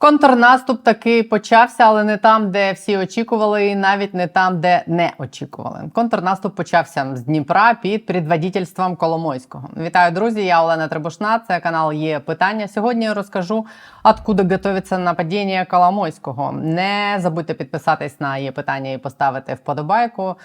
Контрнаступ таки почався, але не там, де всі очікували, і навіть не там, де не очікували. Контрнаступ почався з Дніпра під предводительством Коломойського. Вітаю, друзі! Я Олена Требушна. Це канал є питання. Сьогодні я розкажу, откуда готується нападіння Коломойського. Не забудьте підписатись на є питання і поставити вподобайку.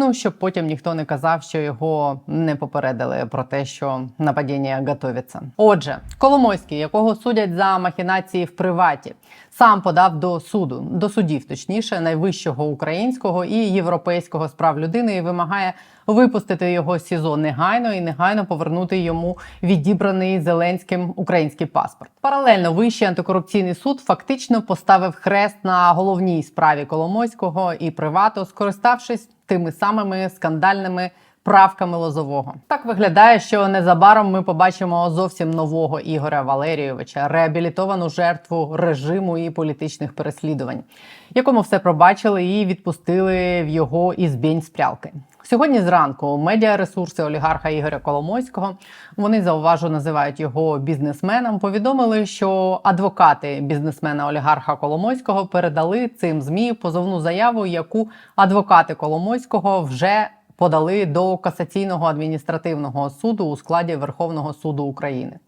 Ну, щоб потім ніхто не казав, що його не попередили про те, що нападіння готовиться. Отже, Коломойський, якого судять за махінації в приваті, сам подав до суду, до судів, точніше, найвищого українського і європейського справ людини, і вимагає випустити його з СІЗО негайно і негайно повернути йому відібраний Зеленським український паспорт. Паралельно вищий антикорупційний суд фактично поставив хрест на головній справі Коломойського і привату, скориставшись тими самими скандальними правками Лозового. Так виглядає, що незабаром ми побачимо зовсім нового Ігоря Валерійовича, реабілітовану жертву режиму і політичних переслідувань, якому все пробачили і відпустили в його ізбінь з прялки. Сьогодні зранку медіаресурси олігарха Ігоря Коломойського вони зауважу називають його бізнесменом. Повідомили, що адвокати бізнесмена олігарха Коломойського передали цим змі позовну заяву, яку адвокати Коломойського вже подали до касаційного адміністративного суду у складі Верховного суду України.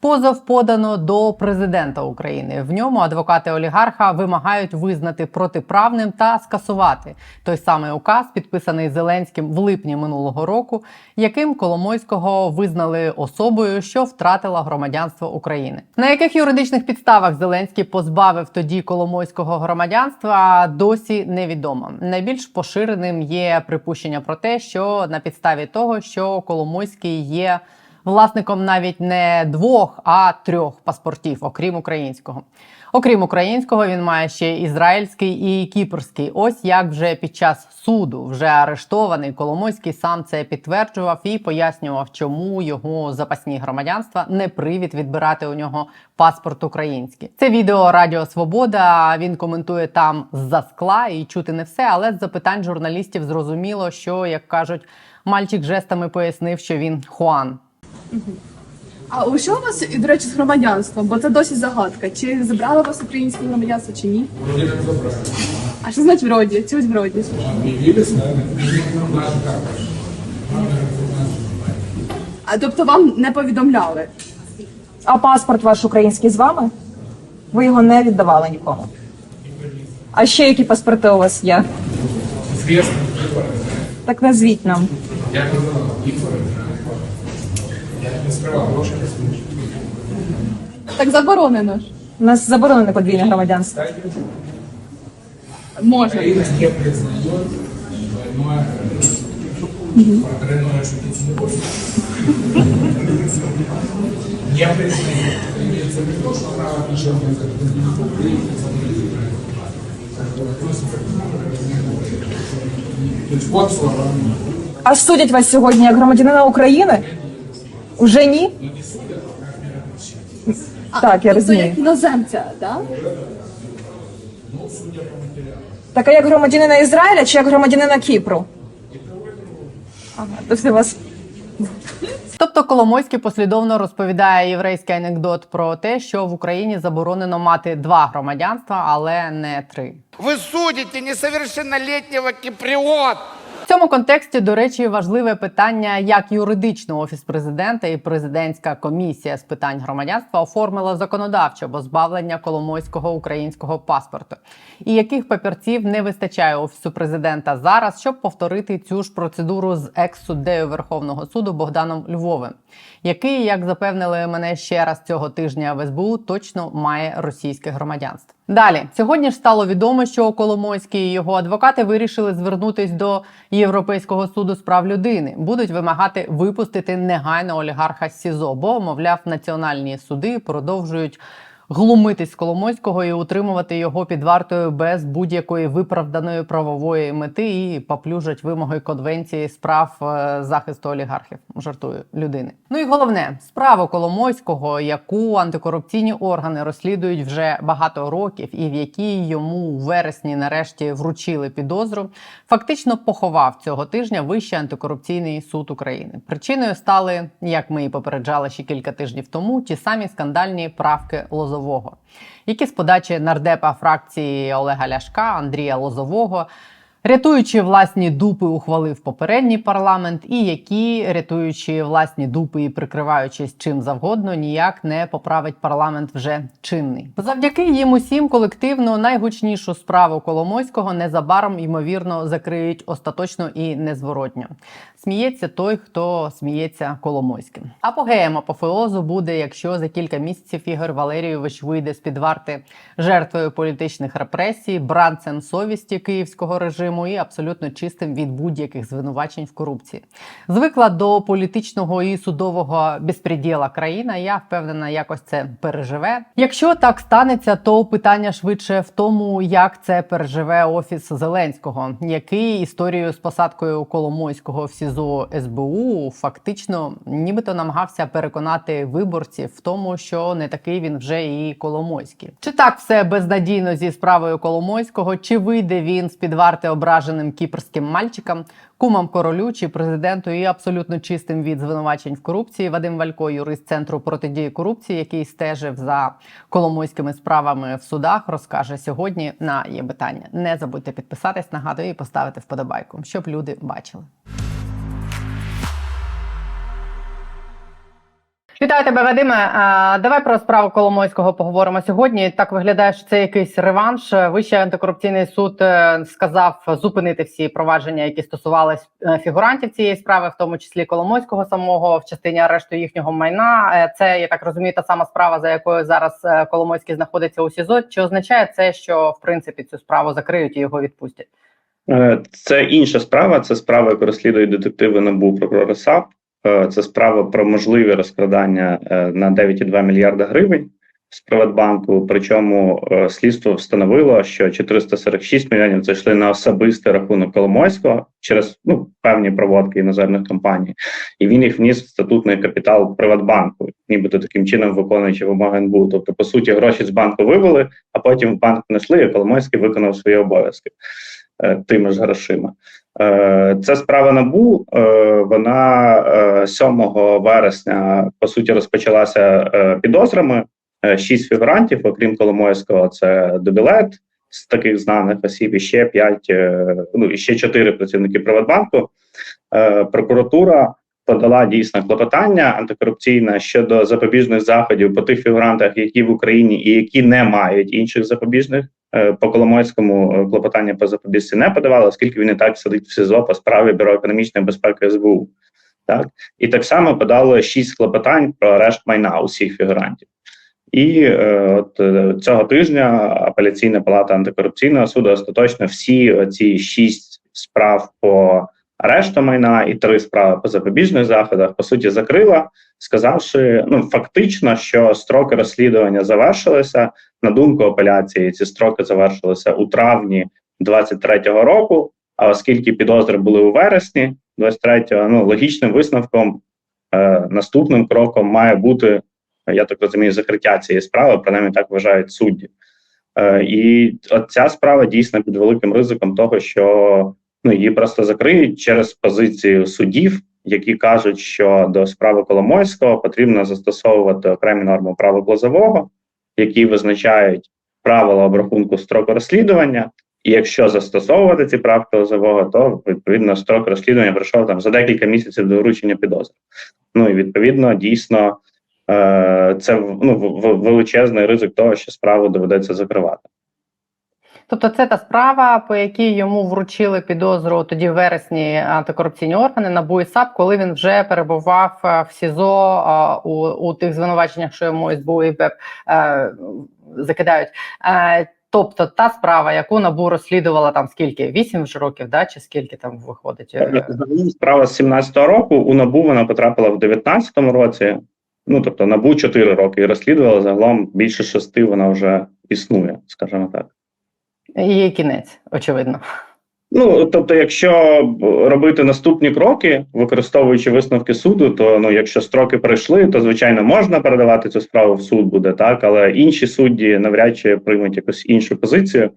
Позов подано до президента України. В ньому адвокати олігарха вимагають визнати протиправним та скасувати той самий указ, підписаний Зеленським в липні минулого року, яким Коломойського визнали особою, що втратила громадянство України. На яких юридичних підставах Зеленський позбавив тоді Коломойського громадянства, досі невідомо. Найбільш поширеним є припущення про те, що на підставі того, що Коломойський є власником навіть не двох, а трьох паспортів, окрім українського. Окрім українського, він має ще ізраїльський і кіпрський. Ось як вже під час суду вже арештований Коломойський сам це підтверджував і пояснював, чому його запасні громадянства не привід відбирати у нього паспорт український. Це відео Радіо Свобода. Він коментує там з-за скла і чути не все, але з запитань журналістів зрозуміло, що як кажуть, мальчик жестами пояснив, що він Хуан. А у що у вас, і, до речі, з громадянством? Бо це досі загадка. Чи забрали вас українське громадянство, чи ні? Вроде как забрали. А що значить вроді? Чогось вроді? Объявили с нами. А тобто вам не повідомляли? А паспорт ваш український з вами? Ви його не віддавали нікому. А ще які паспорти у вас є? Известно. Так назвіть нам. Я не знал. Не скрывал. Так заборонено ж. У нас заборонене подвійне громадянство. Можна. Украина не признает двойное Про тройное шутить не признает. Имеется в виду, что правоотношения за То есть вот слова. А судять вас сьогодні як громадянина України? Уже ні? Так, я тобто розумію. як іноземця, так? Так а як громадянина Ізраїля чи як громадянина Кіпру? Ага, тобто вас Тобто Коломойський послідовно розповідає єврейський анекдот про те, що в Україні заборонено мати два громадянства, але не три. Вы судите несовершеннолетнего киприот. Цьому контексті, до речі, важливе питання, як юридично офіс президента і президентська комісія з питань громадянства оформила законодавче позбавлення Коломойського українського паспорту, і яких папірців не вистачає офісу президента зараз, щоб повторити цю ж процедуру з екс-суддею Верховного суду Богданом Львовим, який, як запевнили мене ще раз цього тижня в СБУ, точно має російське громадянство. Далі сьогодні ж стало відомо, що Коломойський і його адвокати вирішили звернутись до Європейського суду з прав людини. Будуть вимагати випустити негайно олігарха СІЗО, бо мовляв, національні суди продовжують глумитись Коломойського і утримувати його під вартою без будь-якої виправданої правової мети і поплюжать вимоги конвенції з прав е, захисту олігархів. Жартую людини. Ну і головне справу Коломойського, яку антикорупційні органи розслідують вже багато років, і в якій йому у вересні нарешті вручили підозру, фактично поховав цього тижня Вищий антикорупційний суд України. Причиною стали, як ми і попереджали ще кілька тижнів тому, ті самі скандальні правки Лозового. Лозового, які з подачі нардепа фракції Олега Ляшка Андрія Лозового. Рятуючи власні дупи, ухвалив попередній парламент, і які, рятуючи власні дупи і прикриваючись чим завгодно, ніяк не поправить парламент вже чинний. Завдяки їм усім колективно найгучнішу справу Коломойського незабаром ймовірно закриють остаточно і незворотньо. Сміється той, хто сміється Коломойським. Апогеєм апофеозу буде, якщо за кілька місяців Ігор Валерійович вийде з під варти жертвою політичних репресій, бранцем совісті київського режиму і абсолютно чистим від будь-яких звинувачень в корупції. Звикла до політичного і судового безпреділа країна. Я впевнена, якось це переживе. Якщо так станеться, то питання швидше в тому, як це переживе офіс Зеленського, який історію з посадкою Коломойського в СІЗО СБУ фактично нібито намагався переконати виборців в тому, що не такий він вже і Коломойський. Чи так все безнадійно зі справою Коломойського? Чи вийде він з під варти ображеним кіпрським мальчикам, кумам королю чи президенту і абсолютно чистим від звинувачень в корупції? Вадим Валько, юрист центру протидії корупції, який стежив за коломойськими справами в судах, розкаже сьогодні на є питання. Не забудьте підписатись, нагадую і поставити вподобайку, щоб люди бачили. Вітаю тебе, Вадиме. Давай про справу Коломойського поговоримо сьогодні. Так виглядає, що це якийсь реванш. Вищий антикорупційний суд е, сказав зупинити всі провадження, які стосувались е, фігурантів цієї справи, в тому числі Коломойського самого в частині арешту їхнього майна. Е, Це я так розумію, та сама справа, за якою зараз Коломойський знаходиться у СІЗО. Чи означає це, що в принципі цю справу закриють і його відпустять? Це інша справа. Це справа, яку розслідують детективи НАБУ прокурори САП. Е, Це справа про можливі розкрадання е, на 9,2 мільярда гривень з Приватбанку. Причому е, слідство встановило, що 446 мільйонів це йшли на особистий рахунок Коломойського через ну певні проводки іноземних компаній, і він їх вніс в статутний капітал Приватбанку, нібито таким чином виконуючи вимоги НБУ. Тобто, по суті, гроші з банку вивели, а потім в банк знайшли, і Коломойський виконав свої обов'язки тими ж грошима. Е, Це справа набу. е, Вона е, 7 вересня по суті розпочалася е, підозрами. Е, Шість фігурантів, окрім Коломойського, це Добілет з таких знаних осіб, і ще п'ять, е, ну і ще чотири працівники Приватбанку. Е, Прокуратура подала дійсно клопотання антикорупційне щодо запобіжних заходів по тих фігурантах, які в Україні і які не мають інших запобіжних. Е, По Коломойському е, клопотання по запобіжці не подавали, оскільки він і так сидить в СИЗО по справі Бюро економічної безпеки СБУ. Так і так само подали шість клопотань про арешт майна усіх фігурантів. І е, от е, цього тижня апеляційна палата антикорупційного суду остаточно всі ці шість справ по арешту майна і три справи по запобіжних заходах по суті закрила, сказавши ну фактично, що строки розслідування завершилися. На думку апеляції, ці строки завершилися у травні 23-го року. А оскільки підозри були у вересні 23-го, ну логічним висновком е, наступним кроком має бути, я так розумію, закриття цієї справи, принаймні так вважають судді. Е, і от ця справа дійсно під великим ризиком того, що ну її просто закриють через позицію судів, які кажуть, що до справи Коломойського потрібно застосовувати окремі норми права Глазового, які визначають правила обрахунку строку розслідування. І якщо застосовувати ці правки Глазового, то відповідно строк розслідування пройшов там за декілька місяців до вручення підозри. Ну і відповідно дійсно е, це ну, величезний ризик того, що справу доведеться закривати. Тобто, це та справа, по якій йому вручили підозру тоді в вересні антикорупційні органи НАБУ і САП, коли він вже перебував е, в СІЗО е, у, у тих звинуваченнях, що йому СБУ і БЕП е, закидають. Тобто та справа, яку НАБУ розслідувала там скільки? Вісім вже років, да? чи скільки там виходить? Справа з 17-го року. У НАБУ вона потрапила в 19-му році. Ну тобто НАБУ 4 роки і розслідувала загалом більше шести. Вона вже існує, скажімо так. Є кінець, очевидно. Ну тобто, якщо робити наступні кроки, використовуючи висновки суду, то ну, якщо строки пройшли, то звичайно можна передавати цю справу в суд буде так, але інші судді навряд чи приймуть якусь іншу позицію.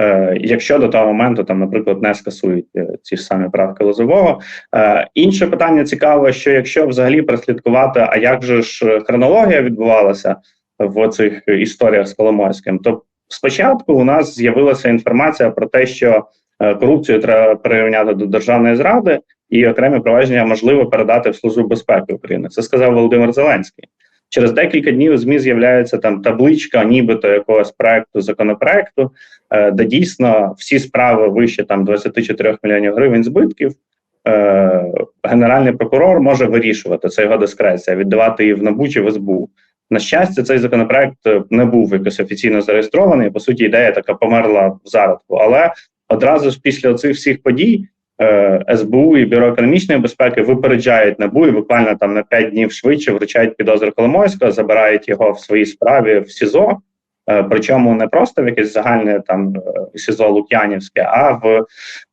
Е, якщо до того моменту там, наприклад, не скасують е, ці ж самі правки Лозового. Е, інше питання цікаве, що якщо взагалі прослідкувати, а як же ж хронологія відбувалася, в цих історіях з Коломойським. То спочатку у нас з'явилася інформація про те, що е, корупцію треба прирівняти до державної зради, і окремі провадження можливо передати в Службу безпеки України. Це сказав Володимир Зеленський. Через декілька днів у ЗМІ з'являється там табличка, нібито якогось проекту законопроекту, е, де дійсно всі справи вище там 24 мільйонів гривень збитків. Е, Генеральний прокурор може вирішувати це його дискреція, віддавати її в НАБУ чи в СБУ. На щастя, цей законопроект е, не був якось офіційно зареєстрований. По суті, ідея така померла в зародку. Але одразу ж після цих всіх подій е, СБУ і Бюро економічної безпеки випереджають НАБУ і буквально там на 5 днів швидше вручають підозру Коломойського, забирають його в своїй справі в СІЗО. Е, Причому не просто в якесь загальне там е, СІЗО Лук'янівське, а в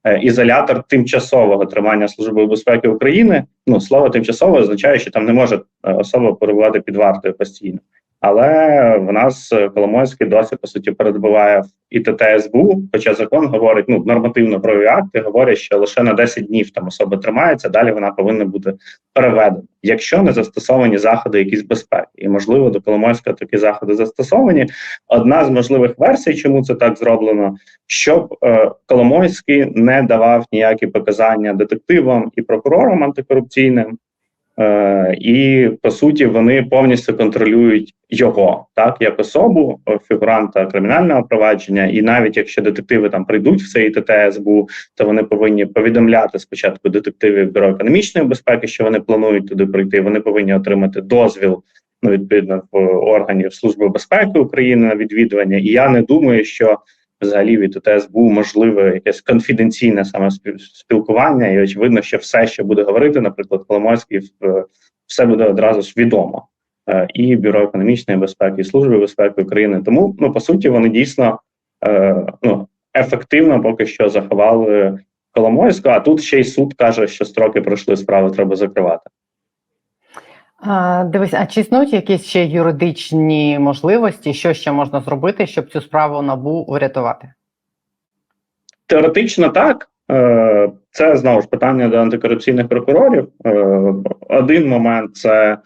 е, ізолятор тимчасового тримання Служби безпеки України. Ну слово тимчасово означає, що там не може особа перебувати під вартою постійно. Але в нас е, Коломойський досі по суті передбуває в ІТТ СБУ, хоча закон говорить, ну нормативно правові акти говорять, що лише на 10 днів там особа тримається, далі вона повинна бути переведена, якщо не застосовані заходи якісь безпеки, і можливо до Коломойського такі заходи застосовані. Одна з можливих версій, чому це так зроблено, щоб е, Коломойський не давав ніякі показання детективам і прокурорам антикорупційним. Е, і по суті вони повністю контролюють його так як особу е, фігуранта кримінального провадження. І навіть якщо детективи там прийдуть в цей ІТТ СБУ, то вони повинні повідомляти спочатку детективів бюро економічної безпеки, що вони планують туди прийти. Вони повинні отримати дозвіл ну, відповідно в органів Служби безпеки України на відвідування. І я не думаю, що взагалі від ІТТ СБУ можливе якесь конфіденційне саме спіл- спілкування, і очевидно, що все, що буде говорити, наприклад, Коломойський, все буде одразу ж відомо. Е, І бюро економічної безпеки, і служби безпеки України. Тому ну по суті вони дійсно е, ну ефективно поки що заховали Коломойського. А тут ще й суд каже, що строки пройшли справи, треба закривати. А, дивись, а чи існують якісь ще юридичні можливості, що ще можна зробити, щоб цю справу набу врятувати? Теоретично так. Е, Це знову ж питання до антикорупційних прокурорів. Е, Один момент це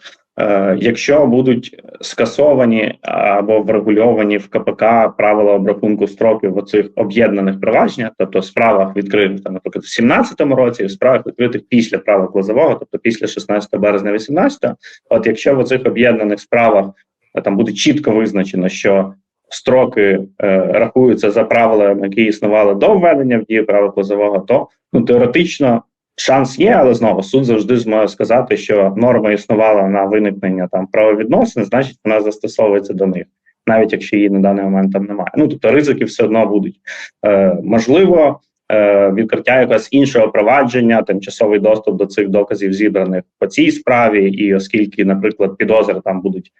якщо будуть скасовані або врегульовані в КПК правила обрахунку строків в оцих об'єднаних провадженнях, тобто в справах відкритих, там, наприклад, в 17-му році, в справах відкритих після права Клозового, тобто після 16 березня 18 от якщо в оцих об'єднаних справах е, там буде чітко визначено, що строки е, рахуються за правилами, які існували до введення в дію права позового, то ну теоретично шанс є, але знову суд завжди зможе сказати, що норма існувала на виникнення там правовідносин, значить вона застосовується до них, навіть якщо її на даний момент там немає. Ну тобто ризики все одно будуть. Е, можливо. е, Відкриття якогось іншого провадження, тимчасовий доступ до цих доказів зібраних по цій справі, і оскільки, наприклад, підозри там будуть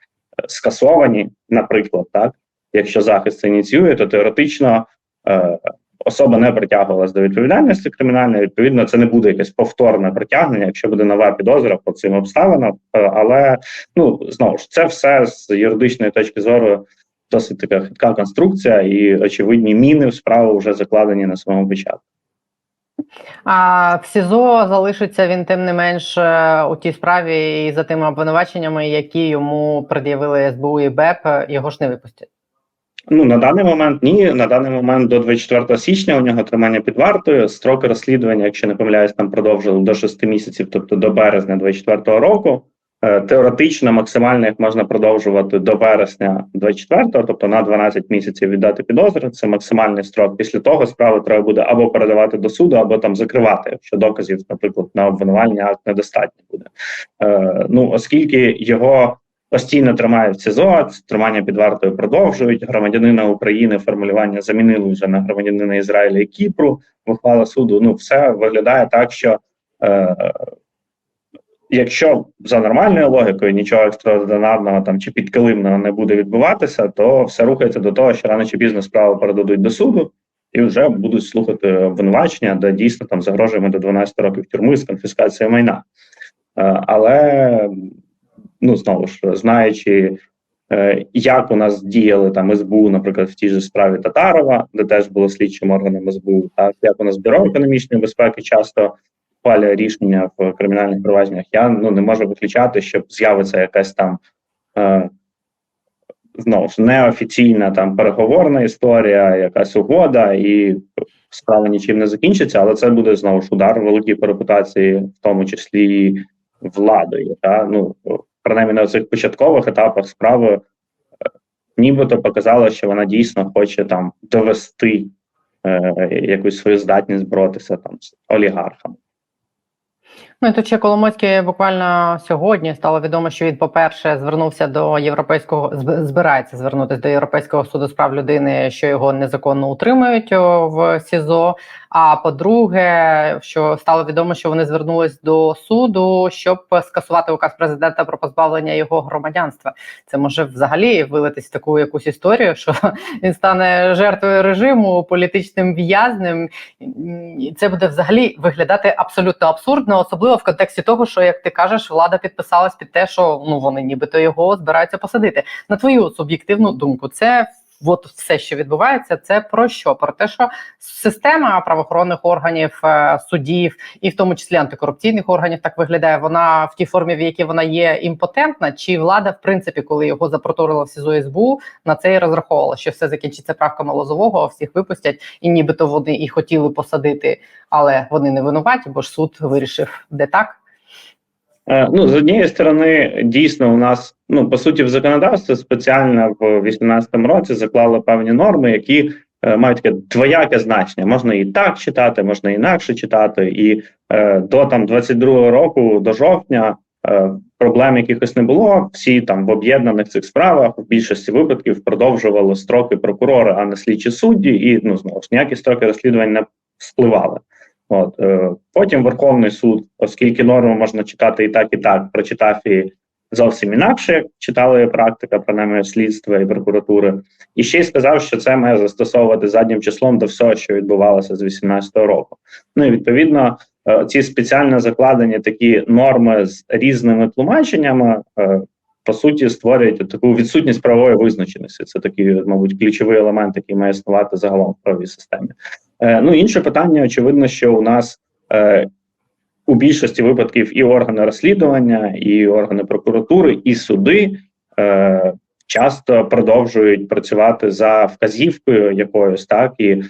е, скасовані, наприклад, так якщо захист ініціює, то теоретично е, особа не притягувалась до відповідальності кримінальної. Відповідно, це не буде якесь повторне притягнення, якщо буде нова підозра по цим обставинам. Е, але ну знову ж це все з юридичної точки зору. Досить така хитка конструкція, і очевидні міни в справу вже закладені на самому початку. А в СІЗО залишиться він тим не менш е, у тій справі і за тими обвинуваченнями, які йому пред'явили СБУ і БЕП, його ж не випустять. Ну на даний момент ні. На даний момент до 24 січня у нього тримання під вартою. Строки розслідування, якщо не помиляюсь, там продовжили до 6 місяців, тобто до березня 24 року. Е, Теоретично максимально їх можна продовжувати до вересня 24-го, тобто на 12 місяців віддати підозри. Це максимальний строк. Після того справу треба буде або передавати до суду, або там закривати, якщо доказів, наприклад, на обвинувальний акт недостатньо буде. Е, ну оскільки його постійно тримають в СІЗО, тримання під вартою продовжують. Громадянина України формулювання замінили вже на громадянина Ізраїля і Кіпру. Ухвала суду. Ну все виглядає так, що е, якщо за нормальною логікою нічого екстраординарного там чи підкилимного не буде відбуватися, то все рухається до того, що рано чи пізно справу передадуть до суду. І вже будуть слухати обвинувачення, де дійсно там загрожуємо до 12 років тюрми з конфіскацією майна. Е, але ну знову ж знаючи, е, як у нас діяли там СБУ, наприклад, в тій же справі Татарова, де теж було слідчим органом СБУ, так як у нас бюро економічної безпеки часто ухвалює рішення в кримінальних провадженнях, я ну не можу виключати, що з'явиться якась там. Е, знову ж неофіційна там переговорна історія, якась угода, і справа нічим не закінчиться, але це буде знову ж удар великій по репутації, в тому числі владою. Та ну принаймні на цих початкових етапах справи е, нібито показала, що вона дійсно хоче там довести е, якусь свою здатність боротися там з олігархами. Ну і тут ще Коломойський буквально сьогодні стало відомо, що він, по-перше, звернувся до європейського зб- збирається звернутися до Європейського суду з прав людини, що його незаконно утримують в СІЗО. А по-друге, що стало відомо, що вони звернулись до суду, щоб скасувати указ президента про позбавлення його громадянства. Це може взагалі вилитись в таку якусь історію, що він стане жертвою режиму, політичним в'язнем. І Це буде взагалі виглядати абсолютно абсурдно, особливо в контексті того, що як ти кажеш, влада підписалась під те, що ну вони нібито його збираються посадити. На твою суб'єктивну думку, це от все, що відбувається, це про що? Про те, що система правоохоронних органів, е, судів і в тому числі антикорупційних органів так виглядає. Вона в тій формі, в якій вона є імпотентна, чи влада, в принципі, коли його запроторила в СІЗО СБУ, на це і розраховувала, що все закінчиться правками Лозового, всіх випустять, і нібито вони і хотіли посадити, але вони не винуваті, бо ж суд вирішив де так. Е, Ну, з однієї сторони, дійсно, у нас ну по суті в законодавстві спеціально в 2018 році заклали певні норми, які е, мають таке двояке значення. Можна і так читати, можна інакше читати. І е, до там 22-го року, до жовтня, е, проблем якихось не було. Всі там в об'єднаних цих справах в більшості випадків продовжували строки прокурора, а не слідчі судді, і ну знову ж ніякі строки розслідувань не спливали. От е, потім Верховний суд, оскільки норму можна читати і так, і так, прочитав і зовсім інакше, як читали практика, принаймні слідства і прокуратури, і ще й сказав, що це має застосовувати заднім числом до всього, що відбувалося з 18-го року. Ну і відповідно, е, ці спеціально закладені такі норми з різними тлумаченнями. е, по суті, створюють таку відсутність правової визначеності. Це такий, мабуть, ключовий елемент, який має існувати загалом в правовій системі. Е, ну, інше питання, очевидно, що у нас е, у більшості випадків і органи розслідування, і органи прокуратури, і суди е, часто продовжують працювати за вказівкою якоюсь, так і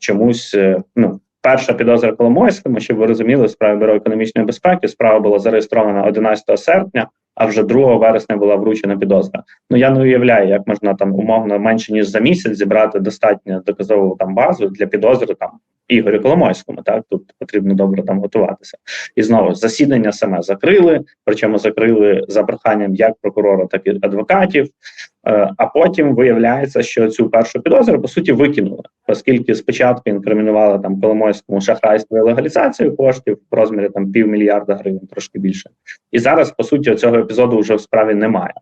чомусь ну. Перша підозра Коломойському, щоб ви розуміли, в справі бюро економічної безпеки справа була зареєстрована 11 серпня, а вже 2 вересня була вручена підозра. Ну я не уявляю, як можна там умовно менше ніж за місяць зібрати достатньо доказову там базу для підозри там Ігорю Коломойському. Так тут потрібно добре там готуватися. І знову засідання саме закрили, причому закрили за проханням як прокурора, так і адвокатів. Е, А потім виявляється, що цю першу підозру по суті викинули, оскільки спочатку інкримінували там Коломойському шахрайство і легалізацію коштів в розмірі там півмільярда гривень, трошки більше. І зараз по суті цього епізоду вже в справі немає.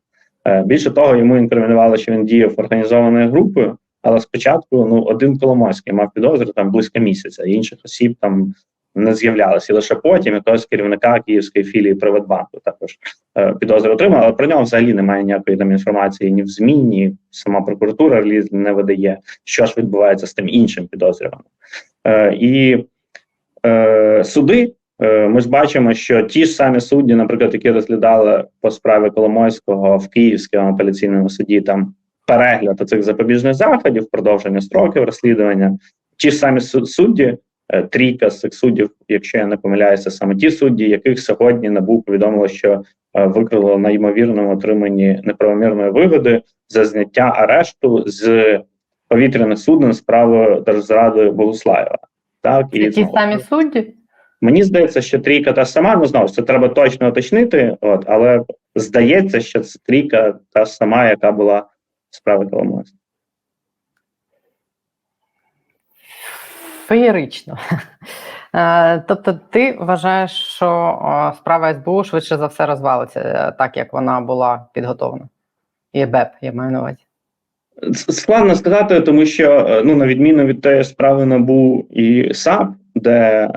Е, Більше того, йому інкримінували, що він діяв організованою групою, але спочатку ну один Коломойський мав підозру там близько місяця, інших осіб там не з'являлося. І лише потім якогось керівника київської філії Приватбанку також е, підозру отримав, але про нього взагалі немає ніякої там інформації ні в ЗМІ, ні сама прокуратура не видає, що ж відбувається з тим іншим підозрюваним. Е, і е, суди. е, Ми ж бачимо, що ті ж самі судді, наприклад, які розглядали по справі Коломойського в Київському апеляційному суді, там перегляд цих запобіжних заходів, продовження строків розслідування. Ті ж самі судді, е, трійка з цих суддів, якщо я не помиляюся, саме ті судді, яких сьогодні НАБУ повідомило, що е, викрило на ймовірному отриманні неправомірної вигоди за зняття арешту з повітряних суден справи держзради Богуслаєва. Так і Ті самі судді. Мені здається, що трійка та сама, ну знову ж це треба точно уточнити, от, але здається, що це трійка та сама, яка була в справі Феєрично. Е, Тобто, ти вважаєш, що справа СБУ швидше за все розвалиться, е, так як вона була підготовлена. І БЕП, я маю на увазі. Складно сказати, тому що е, ну на відміну від тієї справи НАБУ і САП, де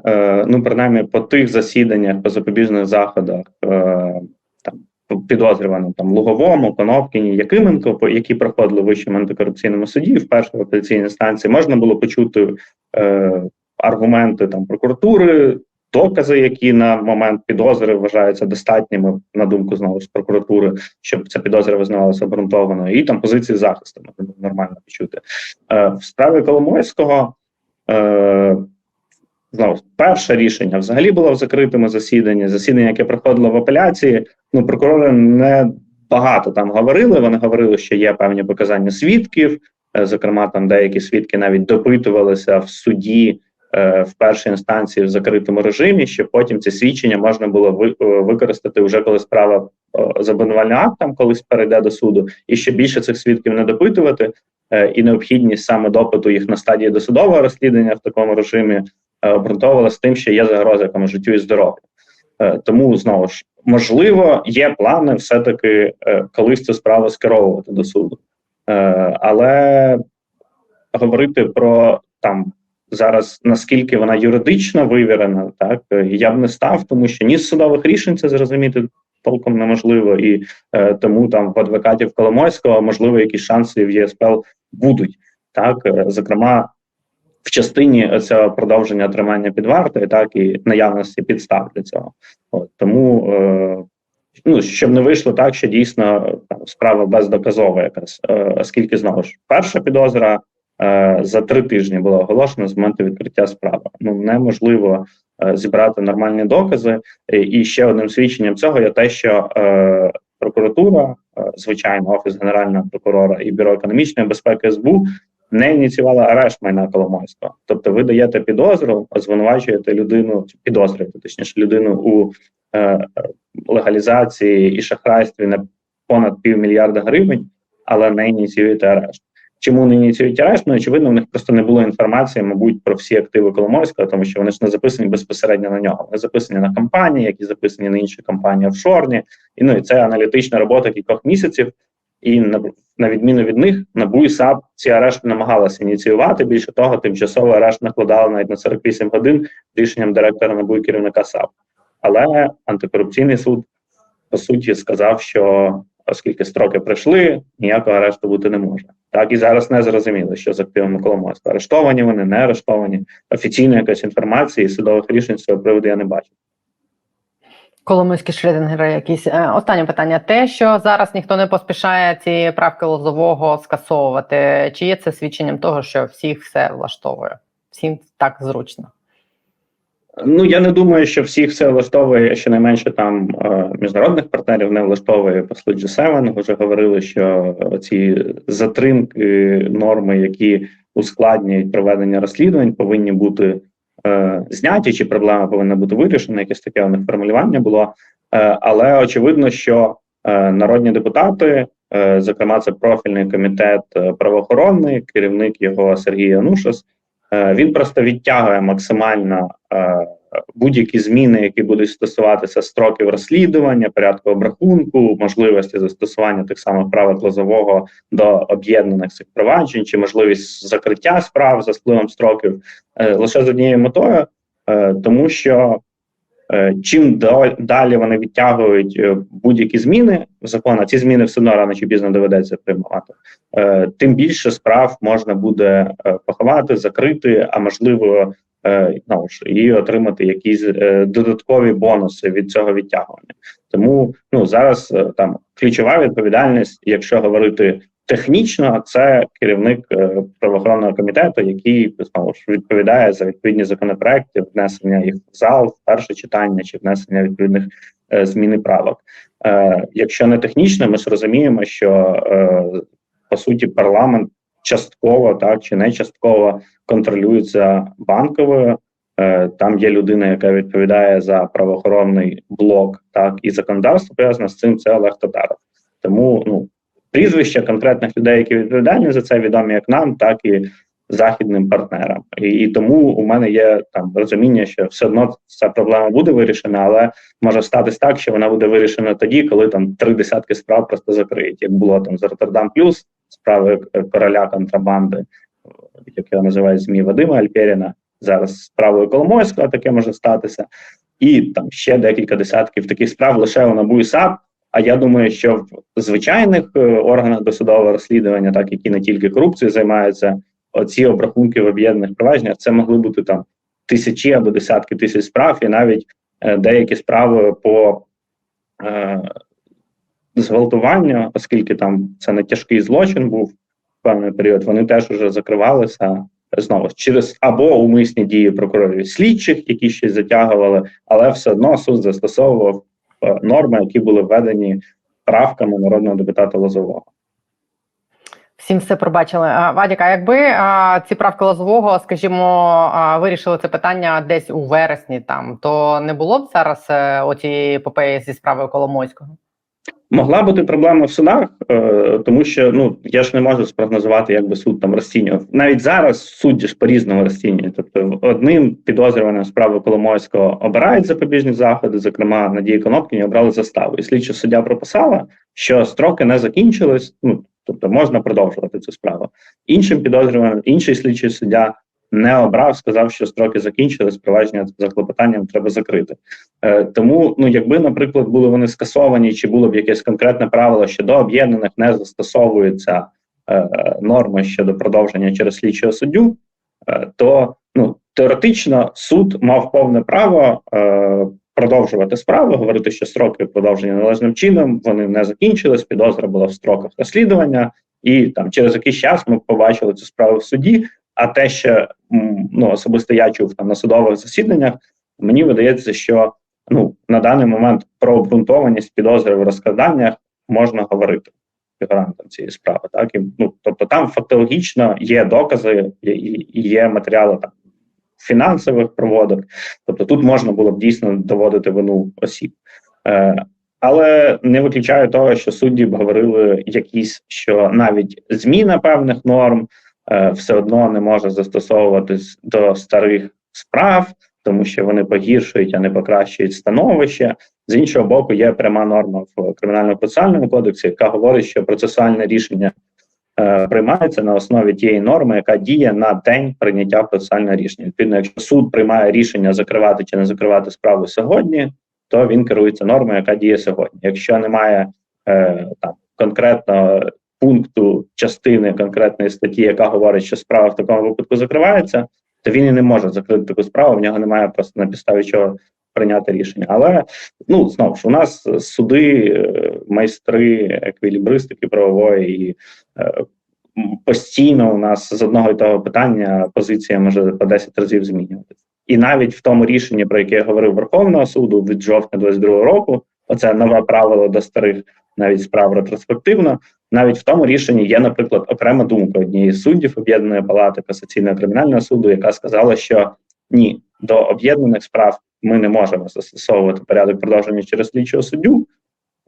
ну принаймні по тих засіданнях по запобіжних заходах підозрюваним там Луговому, Конопкіні, Якименко, які проходили в вищому антикорупційному суді в першій апеляційній інстанції, можна було почути е, аргументи там прокуратури. докази, які на момент підозри вважаються достатніми, на думку знову ж прокуратури, щоб ця підозра визнавалася обґрунтованою, і там позиції захисту можна нормально почути. Е, в справі Коломойського. Е, Знову перше рішення взагалі було в закритому засіданні. Засідання, яке проходило в апеляції. Ну прокурори не багато там говорили. Вони говорили, що є певні показання свідків. Е, Зокрема, там деякі свідки навіть допитувалися в суді е, в першій інстанції в закритому режимі, що потім ці свідчення можна було ви- е, використати вже коли справа за обвинувальним актом, колись перейде до суду, і ще більше цих свідків не допитувати. І необхідність саме допиту їх на стадії досудового розслідування в такому режимі е, обґрунтовувалася тим, що є загроза якому життю і здоров'ю. Е, Тому знову ж можливо є плани все-таки е, колись цю справу скеровувати до суду. Але говорити про там зараз наскільки вона юридично вивірена, так я б не став, тому що ні з судових рішень це зрозуміти толком неможливо, і тому там в адвокатів Коломойського можливо якісь шанси в ЄСПЛ будуть. Так, зокрема, в частині цього продовження тримання під вартою, так і наявності підстав для цього. От, тому е, ну щоб не вийшло так, що дійсно там справа бездоказова, якась, е, оскільки знову ж перша підозра е, за три тижні була оголошена з моменту відкриття справи. Ну неможливо е, зібрати нормальні докази. І, ще одним свідченням цього є те, що е, прокуратура, звичайно, офіс генерального прокурора і бюро економічної безпеки СБУ не ініціювала арешт майна Коломойського. Тобто, ви даєте підозру, звинувачуєте людину, підозрюєте точніше людину у е, легалізації і шахрайстві на понад півмільярда гривень, але не ініціюєте арешт. Чому не ініціюють арешт? Ну, очевидно, в них просто не було інформації, мабуть, про всі активи Коломойського, тому що вони ж не записані безпосередньо на нього. Вони записані на компанії, які записані на інші компанії офшорні. І ну і це аналітична робота кількох місяців. І на, відміну від них, НАБУ і САП ці арешти намагалися ініціювати. Більше того, тимчасово арешт накладали навіть на 48 годин рішенням директора НАБУ і керівника САП. Але антикорупційний суд по суті сказав, що оскільки строки пройшли, ніякого арешту бути не може. Так і зараз не зрозуміло, що з активами Коломойського. Арештовані вони, не арештовані. Офіційної якоїсь інформації, судових рішень з цього приводу я не бачу. Коломийські шредингери якісь. Е, Останнє питання. Те, що зараз ніхто не поспішає ці правки лозового скасовувати, чи є це свідченням того, що всіх все влаштовує? Всім так зручно. Ну я не думаю, що всіх це влаштовує щонайменше там е, міжнародних партнерів не влаштовує послу G7. Вже говорили, що ці затримки норми, які ускладнюють проведення розслідувань, повинні бути е, зняті, чи проблема повинна бути вирішена. Якесь таке у них формулювання було. Е, але очевидно, що е, народні депутати, зокрема, це профільний комітет правоохоронний, керівник його Сергій Янушас. Він просто відтягує максимально будь-які зміни, які будуть стосуватися строків розслідування, порядку обрахунку, можливості застосування тих самих правил лозового до об'єднаних цих проваджень, чи можливість закриття справ за спливом строків е, лише з однією метою, е, тому що е, чим далі вони відтягують будь-які зміни в закон, а ці зміни все одно рано чи пізно доведеться приймати тим більше справ можна буде поховати, закрити, а можливо, е, і отримати якісь е, додаткові бонуси від цього відтягування. Тому ну зараз е, там ключова відповідальність, якщо говорити технічно, це керівник правоохоронного комітету, який знову ж відповідає за відповідні законопроекти, внесення їх в зал, перше читання чи внесення відповідних змін і правок. Якщо не технічно, ми ж розуміємо, що по суті парламент частково так чи не частково контролюється банковою. Е, Там є людина, яка відповідає за правоохоронний блок, так і законодавство пов'язане з цим. Це Олег Татаров. Тому ну прізвища конкретних людей, які відповідальні за це, відомі як нам, так і західним партнерам. І, і тому у мене є там розуміння, що все одно ця проблема буде вирішена, але може статись так, що вона буде вирішена тоді, коли там три десятки справ просто закриють, як було там з Роттердам Плюс, справи е, короля контрабанди, як його називають ЗМІ Вадима Альперіна. Зараз справою Коломойського таке може статися, і там ще декілька десятків таких справ лише у НАБУ САП. А я думаю, що в звичайних е, органах досудового розслідування, так які не тільки корупцією займаються, оці обрахунки в об'єднаних провадженнях, це могли бути там тисячі або десятки тисяч справ, і навіть е, деякі справи по е, зґвалтуванню, оскільки там це не тяжкий злочин був в певний період, вони теж вже закривалися знову через або умисні дії прокурорів слідчих, які щось затягували, але все одно суд застосовував е, норми, які були введені правками народного депутата Лозового. Всім все пробачили. А, Вадік, а якби а, ці правки Лозового, скажімо, а, вирішили це питання десь у вересні, там то не було б зараз е, оцієї епопеї зі справою Коломойського? Могла бути проблема в судах, е, тому що ну я ж не можу спрогнозувати, як би суд там розцінював. Навіть зараз судді ж по-різному розцінюють. Тобто, одним підозрюваним справи Коломойського обирають запобіжні заходи, зокрема Надії Конопкіні обрали заставу. І слідча суддя прописала, що строки не закінчились. Ну тобто можна продовжувати цю справу. Іншим підозрюваним, інший слідчий суддя не обрав, сказав, що строки закінчились, провадження за клопотанням треба закрити. Е, тому, ну якби, наприклад, були вони скасовані, чи було б якесь конкретне правило, що до об'єднаних не застосовуються е, норми щодо продовження через слідчого суддю, е, то ну теоретично суд мав повне право е, продовжувати справу, говорити, що строки продовжені належним чином, вони не закінчились, підозра була в строках розслідування, і там через якийсь час ми побачили цю справу в суді. А те, що ну особисто я чув там на судових засіданнях, мені видається, що ну на даний момент про обґрунтованість підозри в розкраданнях можна говорити фігурантам цієї справи. Так і ну тобто там фактологічно є докази, і, є матеріали там фінансових проводок. Тобто тут можна було б дійсно доводити вину осіб. Е, але не виключаю того, що судді б говорили якісь, що навіть зміна певних норм е, все одно не може застосовуватись до старих справ, тому що вони погіршують, а не покращують становище. З іншого боку, є пряма норма в кримінальному процесуальному кодексі, яка говорить, що процесуальне рішення е, приймається на основі тієї норми, яка діє на день прийняття процесуального рішення. Відповідно, якщо суд приймає рішення закривати чи не закривати справу сьогодні, то він керується нормою, яка діє сьогодні. Якщо немає е, там конкретного пункту частини конкретної статті, яка говорить, що справа в такому випадку закривається, то він і не може закрити таку справу. В нього немає просто на підставі чого прийняти рішення. Але ну знову ж у нас суди, е, майстри, еквілібристики правової і е, постійно у нас з одного і того питання позиція може по 10 разів змінюватися. І навіть в тому рішенні, про яке я говорив Верховного суду від жовтня 22 року, оце нове правило до старих навіть справ ретроспективно. Навіть в тому рішенні є, наприклад, окрема думка однієї з суддів об'єднаної палати касаційного кримінального суду, яка сказала, що ні, до об'єднаних справ ми не можемо застосовувати порядок продовження через слідчого суддю.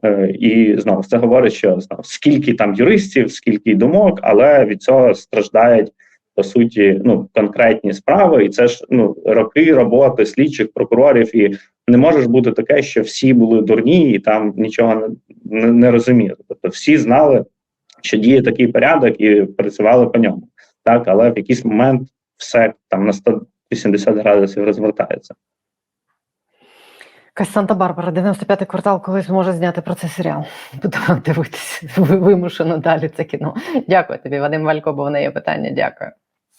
Е, І знову це говорить, що знову скільки там юристів, скільки думок, але від цього страждають по суті ну конкретні справи, і це ж ну роки роботи слідчих прокурорів. І не може бути таке, що всі були дурні і там нічого не, не, не розуміли. Тобто всі знали, що діє такий порядок, і працювали по ньому. Так, але в якийсь момент все там на 180 градусів розвертається. Якась Санта-Барбара, 95-й квартал, колись зможе зняти про це серіал. Будемо дивитися вимушено далі це кіно. Дякую тобі, Вадим Валько, бо в неї питання. Дякую.